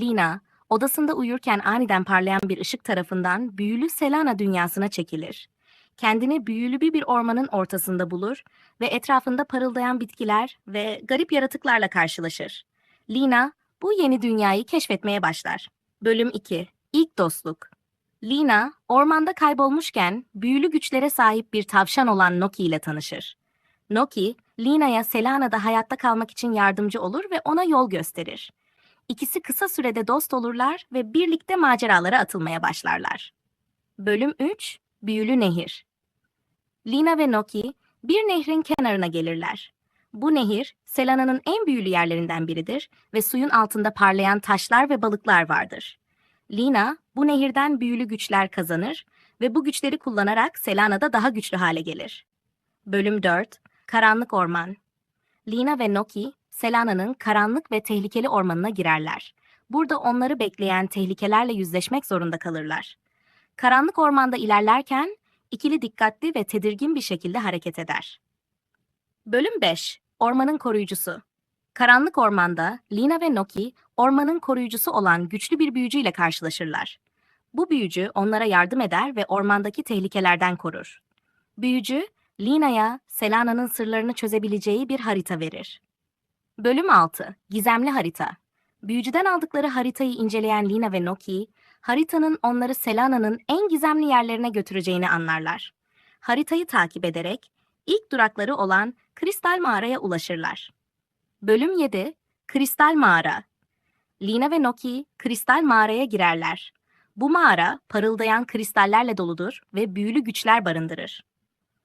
Lina, odasında uyurken aniden parlayan bir ışık tarafından büyülü Selana dünyasına çekilir. Kendini büyülü bir, ormanın ortasında bulur ve etrafında parıldayan bitkiler ve garip yaratıklarla karşılaşır. Lina, bu yeni dünyayı keşfetmeye başlar. Bölüm 2 İlk Dostluk Lina, ormanda kaybolmuşken büyülü güçlere sahip bir tavşan olan Noki ile tanışır. Noki, Lina'ya Selana'da hayatta kalmak için yardımcı olur ve ona yol gösterir. İkisi kısa sürede dost olurlar ve birlikte maceralara atılmaya başlarlar. Bölüm 3 Büyülü Nehir Lina ve Noki bir nehrin kenarına gelirler. Bu nehir, Selana'nın en büyülü yerlerinden biridir ve suyun altında parlayan taşlar ve balıklar vardır. Lina, bu nehirden büyülü güçler kazanır ve bu güçleri kullanarak Selana'da daha güçlü hale gelir. Bölüm 4 Karanlık Orman Lina ve Noki, Selana'nın karanlık ve tehlikeli ormanına girerler. Burada onları bekleyen tehlikelerle yüzleşmek zorunda kalırlar. Karanlık ormanda ilerlerken ikili dikkatli ve tedirgin bir şekilde hareket eder. Bölüm 5 Ormanın Koruyucusu Karanlık ormanda Lina ve Noki, ormanın koruyucusu olan güçlü bir büyücüyle karşılaşırlar. Bu büyücü onlara yardım eder ve ormandaki tehlikelerden korur. Büyücü, Lina'ya Selana'nın sırlarını çözebileceği bir harita verir. Bölüm 6 Gizemli Harita Büyücüden aldıkları haritayı inceleyen Lina ve Noki, haritanın onları Selana'nın en gizemli yerlerine götüreceğini anlarlar. Haritayı takip ederek ilk durakları olan Kristal Mağara'ya ulaşırlar. Bölüm 7 Kristal Mağara Lina ve Noki kristal mağaraya girerler. Bu mağara parıldayan kristallerle doludur ve büyülü güçler barındırır.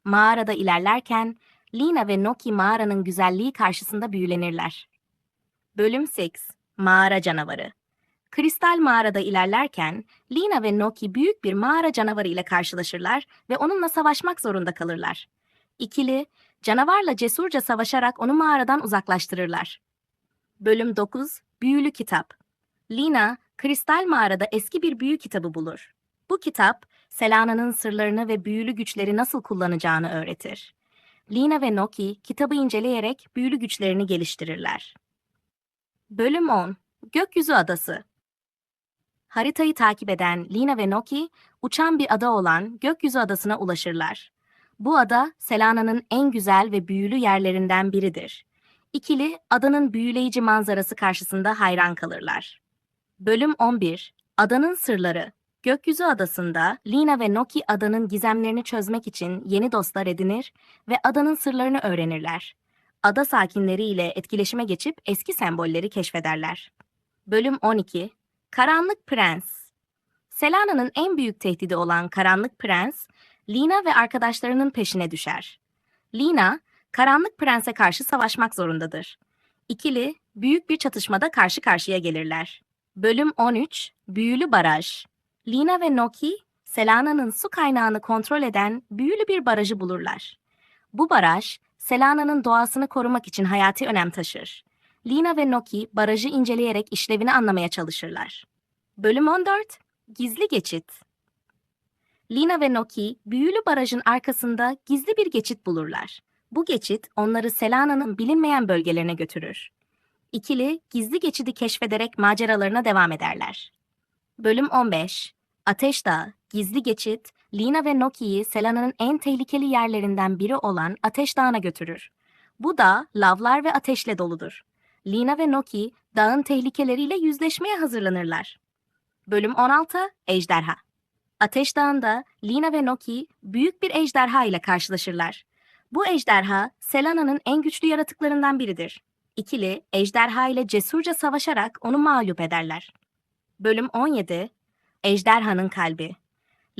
Mağarada ilerlerken Lina ve Noki mağaranın güzelliği karşısında büyülenirler. Bölüm 6 Mağara Canavarı Kristal mağarada ilerlerken Lina ve Noki büyük bir mağara canavarı ile karşılaşırlar ve onunla savaşmak zorunda kalırlar. İkili, canavarla cesurca savaşarak onu mağaradan uzaklaştırırlar. Bölüm 9 Büyülü Kitap Lina, kristal mağarada eski bir büyü kitabı bulur. Bu kitap, Selana'nın sırlarını ve büyülü güçleri nasıl kullanacağını öğretir. Lina ve Noki kitabı inceleyerek büyülü güçlerini geliştirirler. Bölüm 10 Gökyüzü Adası Haritayı takip eden Lina ve Noki, uçan bir ada olan Gökyüzü Adası'na ulaşırlar. Bu ada, Selana'nın en güzel ve büyülü yerlerinden biridir. İkili, adanın büyüleyici manzarası karşısında hayran kalırlar. Bölüm 11 Adanın Sırları Gökyüzü Adası'nda Lina ve Noki adanın gizemlerini çözmek için yeni dostlar edinir ve adanın sırlarını öğrenirler. Ada sakinleriyle etkileşime geçip eski sembolleri keşfederler. Bölüm 12 Karanlık Prens Selana'nın en büyük tehdidi olan Karanlık Prens, Lina ve arkadaşlarının peşine düşer. Lina, Karanlık Prens'e karşı savaşmak zorundadır. İkili, büyük bir çatışmada karşı karşıya gelirler. Bölüm 13 Büyülü Baraj Lina ve Noki, Selana'nın su kaynağını kontrol eden büyülü bir barajı bulurlar. Bu baraj, Selana'nın doğasını korumak için hayati önem taşır. Lina ve Noki barajı inceleyerek işlevini anlamaya çalışırlar. Bölüm 14 Gizli Geçit Lina ve Noki büyülü barajın arkasında gizli bir geçit bulurlar. Bu geçit onları Selana'nın bilinmeyen bölgelerine götürür. İkili gizli geçidi keşfederek maceralarına devam ederler. Bölüm 15 Ateş Dağı, Gizli Geçit, Lina ve Noki'yi Selana'nın en tehlikeli yerlerinden biri olan Ateş Dağı'na götürür. Bu dağ lavlar ve ateşle doludur. Lina ve Noki dağın tehlikeleriyle yüzleşmeye hazırlanırlar. Bölüm 16 Ejderha Ateş Dağı'nda Lina ve Noki büyük bir ejderha ile karşılaşırlar. Bu ejderha Selana'nın en güçlü yaratıklarından biridir. İkili ejderha ile cesurca savaşarak onu mağlup ederler. Bölüm 17 Ejderhanın Kalbi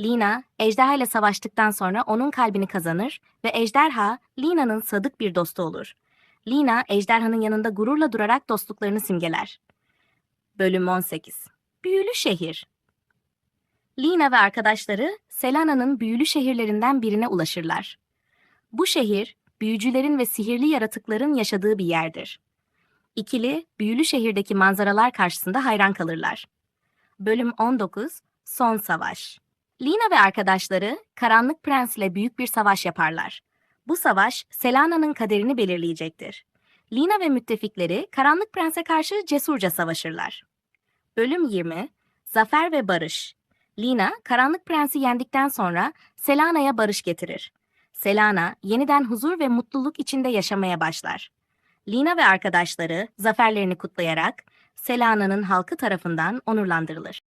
Lina, ejderha ile savaştıktan sonra onun kalbini kazanır ve ejderha, Lina'nın sadık bir dostu olur. Lina, ejderhanın yanında gururla durarak dostluklarını simgeler. Bölüm 18 Büyülü Şehir Lina ve arkadaşları Selana'nın büyülü şehirlerinden birine ulaşırlar. Bu şehir, büyücülerin ve sihirli yaratıkların yaşadığı bir yerdir. İkili, büyülü şehirdeki manzaralar karşısında hayran kalırlar. Bölüm 19 Son Savaş Lina ve arkadaşları Karanlık Prens ile büyük bir savaş yaparlar. Bu savaş Selana'nın kaderini belirleyecektir. Lina ve müttefikleri Karanlık Prens'e karşı cesurca savaşırlar. Bölüm 20 Zafer ve Barış Lina, Karanlık Prens'i yendikten sonra Selana'ya barış getirir. Selana, yeniden huzur ve mutluluk içinde yaşamaya başlar. Lina ve arkadaşları zaferlerini kutlayarak Selana'nın halkı tarafından onurlandırılır.